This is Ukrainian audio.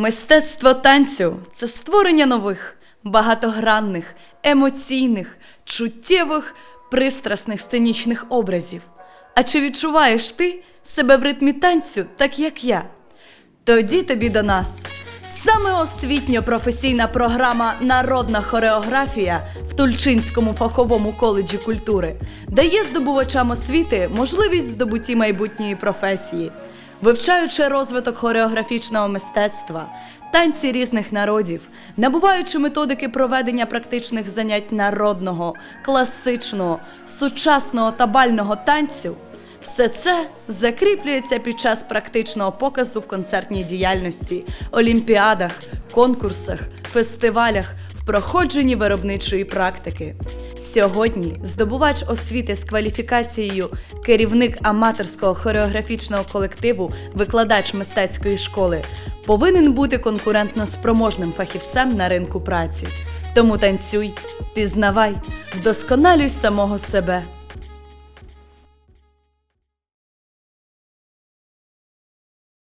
Мистецтво танцю це створення нових, багатогранних, емоційних, чуттєвих, пристрасних сценічних образів. А чи відчуваєш ти себе в ритмі танцю, так як я? Тоді тобі до нас. Саме освітньо-професійна програма Народна хореографія в Тульчинському фаховому коледжі культури дає здобувачам освіти можливість здобутті майбутньої професії, вивчаючи розвиток хореографічного мистецтва, танці різних народів, набуваючи методики проведення практичних занять народного, класичного, сучасного та бального танцю. Все це закріплюється під час практичного показу в концертній діяльності, олімпіадах, конкурсах, фестивалях, в проходженні виробничої практики. Сьогодні здобувач освіти з кваліфікацією керівник аматорського хореографічного колективу, викладач мистецької школи, повинен бути конкурентно спроможним фахівцем на ринку праці. Тому танцюй, пізнавай, вдосконалюй самого себе.